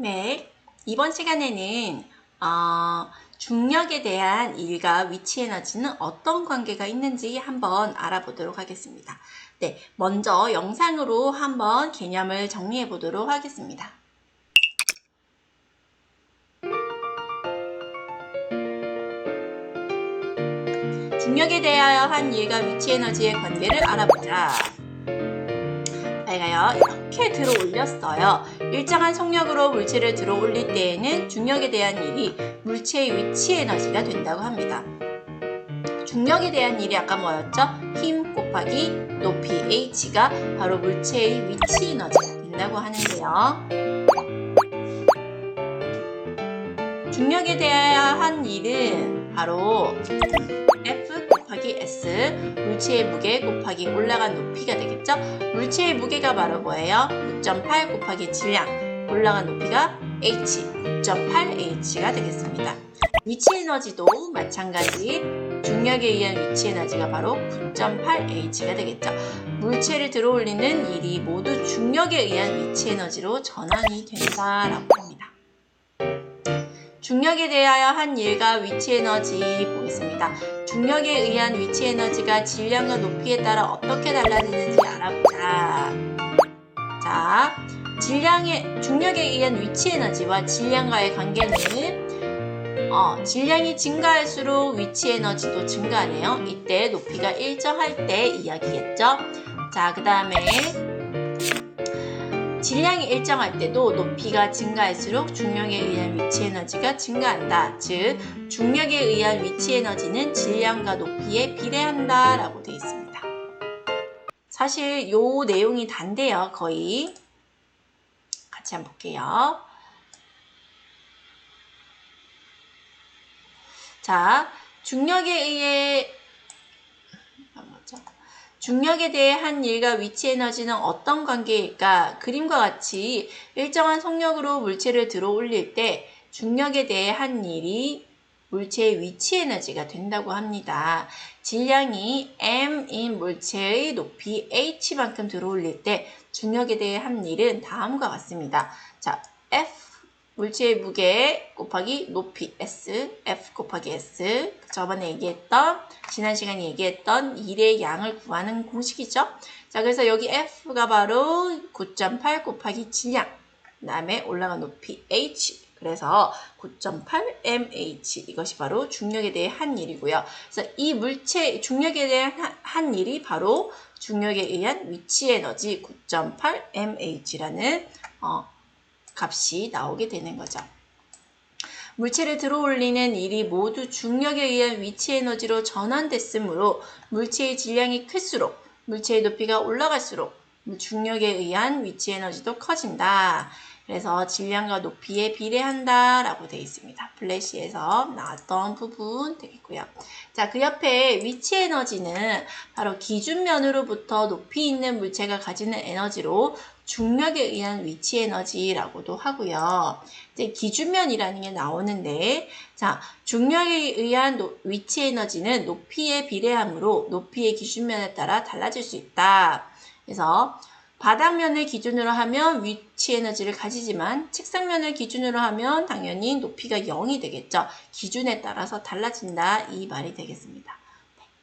네, 이번 시간에는 어, 중력에 대한 일과 위치 에너지는 어떤 관계가 있는지 한번 알아보도록 하겠습니다. 네, 먼저 영상으로 한번 개념을 정리해 보도록 하겠습니다. 중력에 대하여 한 일과 위치 에너지의 관계를 알아보자. 저희가요 이렇게 들어 올렸어요. 일정한 속력으로 물체를 들어 올릴 때에는 중력에 대한 일이 물체의 위치 에너지가 된다고 합니다. 중력에 대한 일이 아까 뭐였죠? 힘 곱하기 높이 h가 바로 물체의 위치 에너지가 된다고 하는데요. 중력에 대하여 한 일은 바로 F S 물체의 무게 곱하기 올라간 높이가 되겠죠? 물체의 무게가 바로 뭐예요? 9.8 곱하기 질량 올라간 높이가 H 9.8H가 되겠습니다. 위치 에너지도 마찬가지 중력에 의한 위치 에너지가 바로 9.8H가 되겠죠. 물체를 들어 올리는 일이 모두 중력에 의한 위치 에너지로 전환이 된다라고. 중력에 대하여 한 일과 위치 에너지 보겠습니다. 중력에 의한 위치 에너지가 질량과 높이에 따라 어떻게 달라지는지 알아보자. 자, 질량의 중력에 의한 위치 에너지와 질량과의 관계는 어, 질량이 증가할수록 위치 에너지도 증가하네요. 이때 높이가 일정할 때 이야기겠죠. 자, 그 다음에 질량이 일정할 때도 높이가 증가할수록 중력에 의한 위치 에너지가 증가한다. 즉, 중력에 의한 위치 에너지는 질량과 높이에 비례한다. 라고 되어 있습니다. 사실 요 내용이 단데요. 거의. 같이 한번 볼게요. 자, 중력에 의해? 중력에 대해 한 일과 위치 에너지는 어떤 관계일까? 그림과 같이 일정한 속력으로 물체를 들어 올릴 때 중력에 대해 한 일이 물체의 위치 에너지가 된다고 합니다. 질량이 m인 물체의 높이 h만큼 들어 올릴 때 중력에 대해 한 일은 다음과 같습니다. 자, F 물체의 무게 곱하기 높이 S, F 곱하기 S. 저번에 얘기했던, 지난 시간에 얘기했던 일의 양을 구하는 공식이죠. 자, 그래서 여기 F가 바로 9.8 곱하기 질량. 그 다음에 올라간 높이 H. 그래서 9.8mH. 이것이 바로 중력에 대해 한 일이고요. 그래서 이 물체, 중력에 대한 한, 한 일이 바로 중력에 의한 위치 에너지 9.8mH라는, 어, 값이 나오게 되는 거죠. 물체를 들어 올리는 일이 모두 중력에 의한 위치 에너지로 전환됐으므로 물체의 질량이 클수록 물체의 높이가 올라갈수록 중력에 의한 위치 에너지도 커진다. 그래서 질량과 높이에 비례한다 라고 되어 있습니다. 플래시에서 나왔던 부분 되겠고요. 자, 그 옆에 위치 에너지는 바로 기준면으로부터 높이 있는 물체가 가지는 에너지로 중력에 의한 위치 에너지라고도 하고요. 이제 기준면이라는 게 나오는데, 자, 중력에 의한 노, 위치 에너지는 높이에 비례하므로 높이의 기준면에 따라 달라질 수 있다. 그래서 바닥면을 기준으로 하면 위치 에너지를 가지지만 책상면을 기준으로 하면 당연히 높이가 0이 되겠죠. 기준에 따라서 달라진다 이 말이 되겠습니다.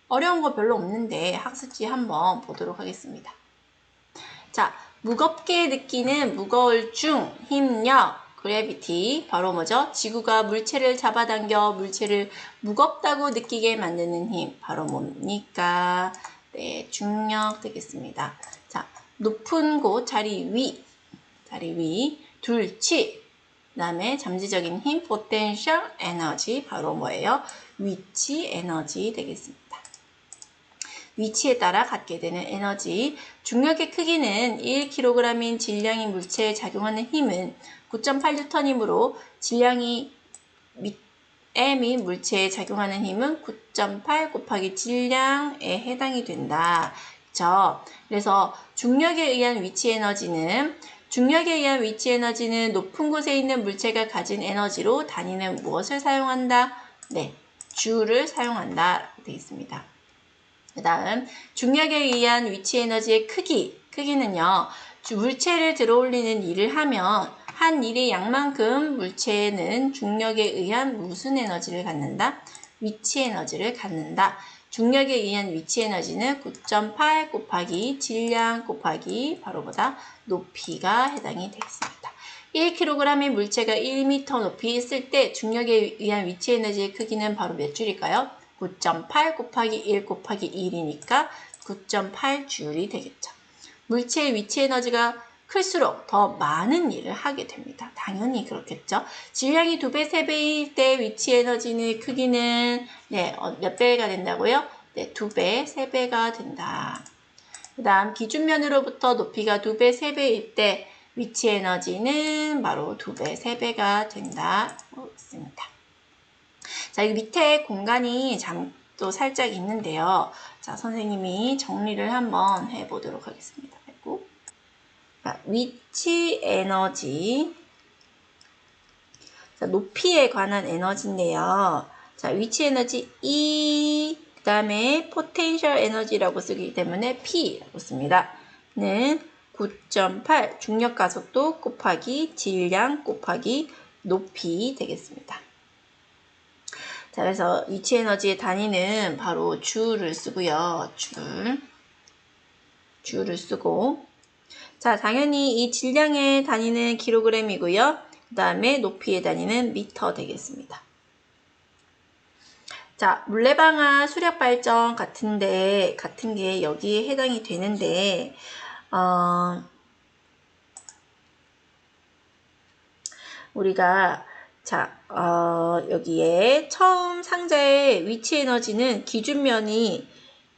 어려운 거 별로 없는데 학습지 한번 보도록 하겠습니다. 자, 무겁게 느끼는 무거울 중 힘력 그래비티 바로 뭐죠? 지구가 물체를 잡아당겨 물체를 무겁다고 느끼게 만드는 힘 바로 뭡니까? 네, 중력 되겠습니다. 자, 높은 곳 자리 위 자리 위 둘치 그 다음에 잠재적인 힘 potential 에너지 바로 뭐예요? 위치 에너지 되겠습니다. 위치에 따라 갖게 되는 에너지. 중력의 크기는 1kg인 질량인 물체에 작용하는 힘은 9.8N이므로 질량이 m인 물체에 작용하는 힘은 9.8 곱하기 질량에 해당이 된다. 그렇죠? 그래서 중력에 의한 위치 에너지는 중력에 의한 위치 에너지는 높은 곳에 있는 물체가 가진 에너지로 단위는 무엇을 사용한다? 네, 주를 사용한다. 되어 있습니다. 그 다음 중력에 의한 위치 에너지의 크기 크기는요 물체를 들어 올리는 일을 하면 한 일의 양만큼 물체는 중력에 의한 무슨 에너지를 갖는다? 위치 에너지를 갖는다. 중력에 의한 위치 에너지는 9.8 곱하기 질량 곱하기 바로보다 높이가 해당이 되겠습니다. 1kg의 물체가 1m 높이 있을 때 중력에 의한 위치 에너지의 크기는 바로 몇 줄일까요? 9.8 곱하기 1 곱하기 1이니까 9.8줄이 되겠죠. 물체의 위치 에너지가 클수록 더 많은 일을 하게 됩니다. 당연히 그렇겠죠. 질량이 2배, 3배일 때 위치 에너지의 크기는 네, 어, 몇 배가 된다고요? 네, 2배, 3배가 된다. 그 다음 기준면으로부터 높이가 2배, 3배일 때 위치 에너지는 바로 2배, 3배가 된다고 있습니다. 자, 이 밑에 공간이 잠, 또 살짝 있는데요. 자, 선생님이 정리를 한번 해보도록 하겠습니다. 그리고 자, 위치 에너지 자, 높이에 관한 에너지인데요. 자, 위치 에너지 E 그 다음에 포텐셜 에너지라고 쓰기 때문에 P라고 씁니다. 는 9.8 중력 가속도 곱하기 질량 곱하기 높이 되겠습니다. 자, 그래서 위치 에너지의 단위는 바로 줄을 쓰고요. 줄. 줄을 쓰고. 자, 당연히 이 질량의 단위는 킬로그램이고요. 그 다음에 높이의 단위는 미터 되겠습니다. 자, 물레방아 수력 발전 같은데, 같은 게 여기에 해당이 되는데, 어, 우리가 자, 어, 여기에 처음 상자의 위치 에너지는 기준면이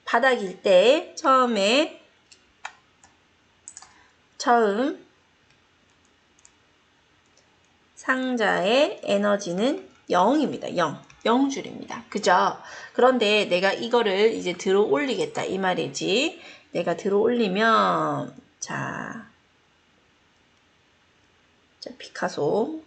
바닥일 때 처음에 처음 상자의 에너지는 0입니다. 0. 0줄입니다. 그죠? 그런데 내가 이거를 이제 들어 올리겠다. 이 말이지. 내가 들어 올리면, 자, 자, 피카소.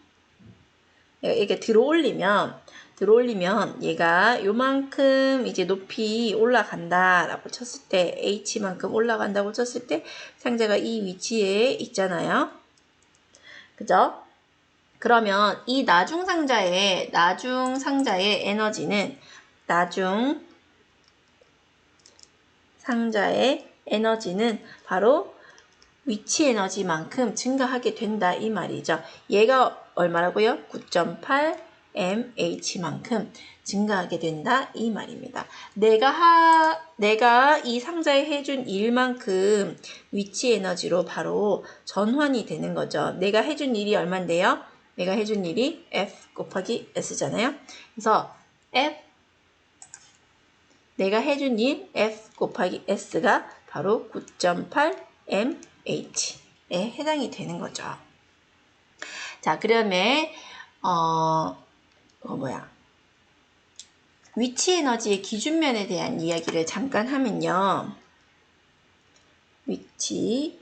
이렇게 들어 올리면, 들어 올리면 얘가 요만큼 이제 높이 올라간다 라고 쳤을 때, H만큼 올라간다고 쳤을 때, 상자가 이 위치에 있잖아요. 그죠? 그러면 이 나중 상자의 나중 상자의 에너지는 나중 상자의 에너지는 바로 위치 에너지만큼 증가하게 된다 이 말이죠. 얘가 얼마라고요? 9.8 mh만큼 증가하게 된다 이 말입니다. 내가 하 내가 이 상자에 해준 일만큼 위치 에너지로 바로 전환이 되는 거죠. 내가 해준 일이 얼마인데요? 내가 해준 일이 F 곱하기 S잖아요. 그래서 F 내가 해준 일 F 곱하기 S가 바로 9.8 MH에 해당이 되는 거죠. 자, 그러면 어, 어 뭐야? 위치 에너지의 기준면에 대한 이야기를 잠깐 하면요. 위치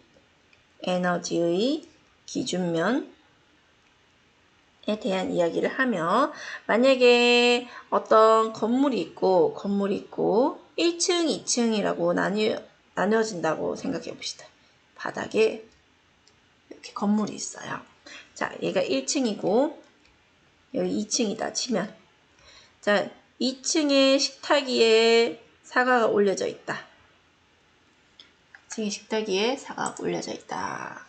에너지의 기준면 에 대한 이야기를 하며 만약에 어떤 건물이 있고 건물이 있고 1층, 2층이라고 나뉘, 나뉘어진다고 생각해 봅시다. 바닥에 이렇게 건물이 있어요. 자, 얘가 1층이고 여기 2층이다 치면 자, 2층에 식탁 위에 사과가 올려져 있다. 2층에 식탁 위에 사과가 올려져 있다.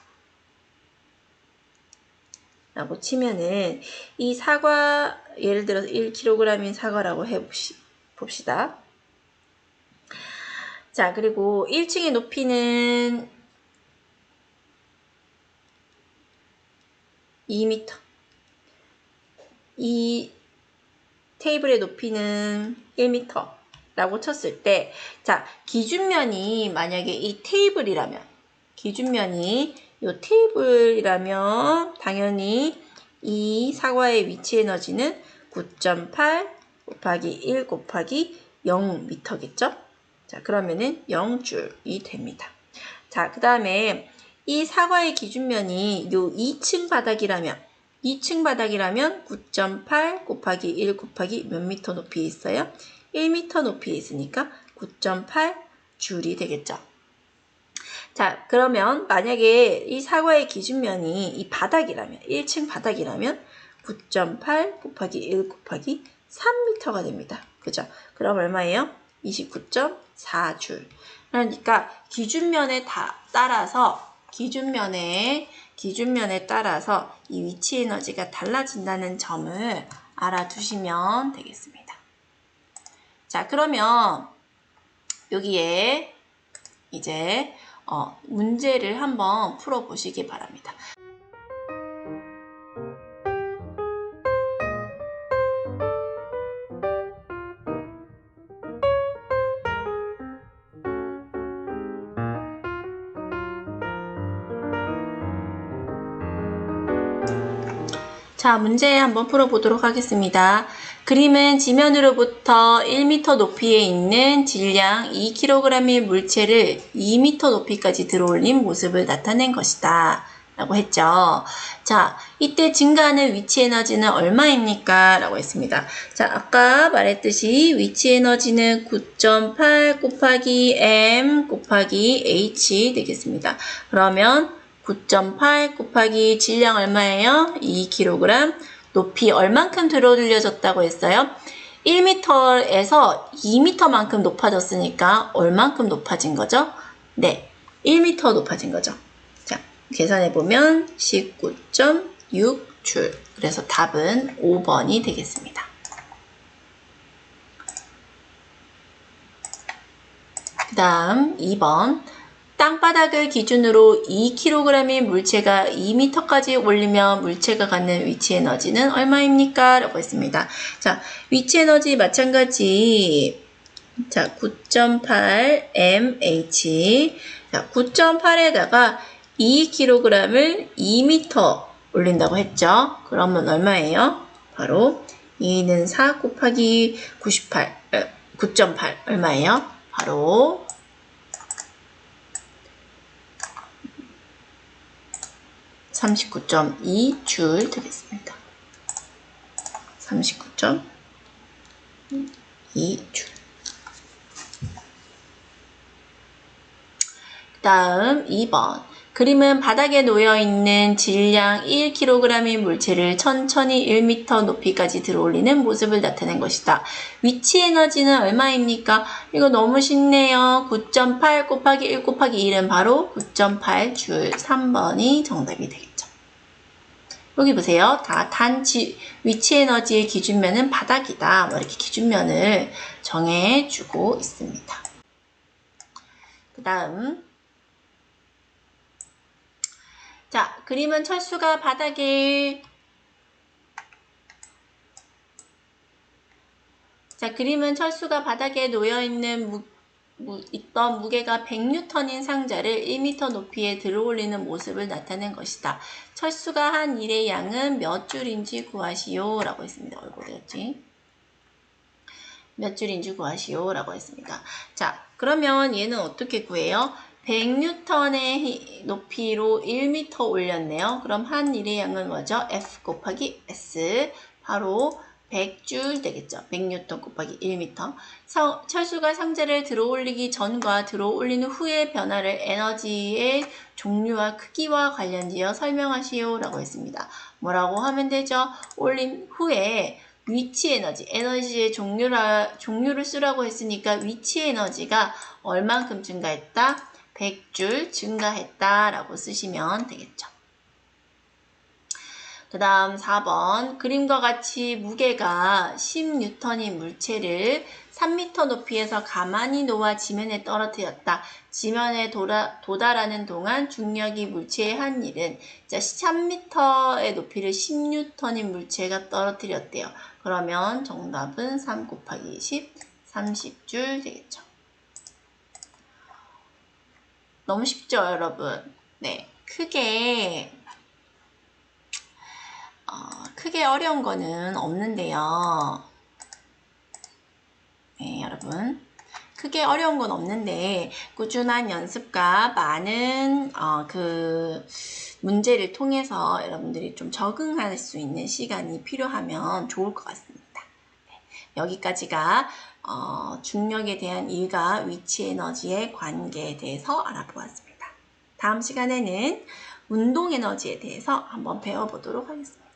라고 치면은 이 사과 예를 들어서 1kg인 사과라고 해 봅시다. 자, 그리고 1층의 높이는 2m. 이 테이블의 높이는 1m. 라고 쳤을 때, 자, 기준면이 만약에 이 테이블이라면, 기준면이 이 테이블이라면 당연히 이 사과의 위치 에너지는 9.8 곱하기 1 곱하기 0m겠죠? 자, 그러면은 0줄이 됩니다. 자, 그 다음에 이 사과의 기준면이 요 2층 바닥이라면 2층 바닥이라면 9.8 곱하기 1 곱하기 몇 미터 높이에 있어요? 1미터 높이에 있으니까 9.8 줄이 되겠죠. 자, 그러면 만약에 이 사과의 기준면이 이 바닥이라면, 1층 바닥이라면 9.8 곱하기 1 곱하기 3m가 됩니다. 그죠? 그럼 얼마예요? 29.4줄. 그러니까 기준면에 다 따라서 기준면에 기준면에 따라서 이 위치 에너지가 달라진다는 점을 알아두시면 되겠습니다. 자, 그러면 여기에 이제 어, 문제를 한번 풀어보시기 바랍니다. 자, 문제 한번 풀어보도록 하겠습니다. 그림은 지면으로부터 1m 높이에 있는 질량 2kg의 물체를 2m 높이까지 들어올린 모습을 나타낸 것이다. 라고 했죠. 자, 이때 증가하는 위치 에너지는 얼마입니까? 라고 했습니다. 자, 아까 말했듯이 위치 에너지는 9.8 곱하기 m 곱하기 h 되겠습니다. 그러면 9.8 곱하기 질량 얼마예요? 2kg. 높이 얼만큼 들어 올려졌다고 했어요? 1m에서 2m만큼 높아졌으니까 얼만큼 높아진 거죠? 네, 1m 높아진 거죠. 자, 계산해 보면 19.6줄. 그래서 답은 5번이 되겠습니다. 그 다음 2번. 땅바닥을 기준으로 2kg의 물체가 2m까지 올리면 물체가 갖는 위치 에너지는 얼마입니까? 라고 했습니다. 자, 위치 에너지 마찬가지. 자, 9.8 mh. 자, 9.8에다가 2kg을 2m 올린다고 했죠. 그러면 얼마예요? 바로 2는 4 곱하기 98, 9.8 얼마예요? 바로 39.2줄 되겠습니다. 39.2줄. 그 다음 2번. 그림은 바닥에 놓여 있는 질량 1kg의 물체를 천천히 1m 높이까지 들어올리는 모습을 나타낸 것이다. 위치 에너지는 얼마입니까? 이거 너무 쉽네요. 9.8 곱하기 1 곱하기 1은 바로 9.8 줄 3번이 정답이 되겠죠. 여기 보세요. 다 단지 위치 에너지의 기준면은 바닥이다. 뭐 이렇게 기준면을 정해주고 있습니다. 그 다음 자, 그림은 철수가 바닥에 자, 그림은 철수가 바닥에 놓여 있는 무, 무, 있던 무게가 100N인 상자를 1m 높이에 들어올리는 모습을 나타낸 것이다. 철수가 한 일의 양은 몇 줄인지 구하시오 라고 했습니다. 얼굴 되었지? 몇 줄인지 구하시오 라고 했습니다. 자, 그러면 얘는 어떻게 구해요? 100N의 높이로 1m 올렸네요. 그럼 한 일의 양은 뭐죠? F 곱하기 S 바로 100줄 되겠죠. 100N 곱하기 1m. 서, 철수가 상자를 들어 올리기 전과 들어 올리는 후의 변화를 에너지의 종류와 크기와 관련지어 설명하시오 라고 했습니다. 뭐라고 하면 되죠? 올린 후에 위치 에너지, 에너지의 종류라, 종류를 쓰라고 했으니까 위치 에너지가 얼만큼 증가했다? 100줄 증가했다라고 쓰시면 되겠죠. 그 다음 4번 그림과 같이 무게가 10N인 물체를 3m 높이에서 가만히 놓아 지면에 떨어뜨렸다. 지면에 도라, 도달하는 동안 중력이 물체에 한 일은 자 3m의 높이를 10N인 물체가 떨어뜨렸대요. 그러면 정답은 3 곱하기 10, 30줄 되겠죠. 너무 쉽죠, 여러분? 네. 크게, 어, 크게 어려운 거는 없는데요. 네, 여러분. 크게 어려운 건 없는데, 꾸준한 연습과 많은, 어, 그, 문제를 통해서 여러분들이 좀 적응할 수 있는 시간이 필요하면 좋을 것 같습니다. 네, 여기까지가 어, 중력에 대한 일과 위치 에너지의 관계에 대해서 알아보았습니다. 다음 시간에는 운동 에너지에 대해서 한번 배워보도록 하겠습니다.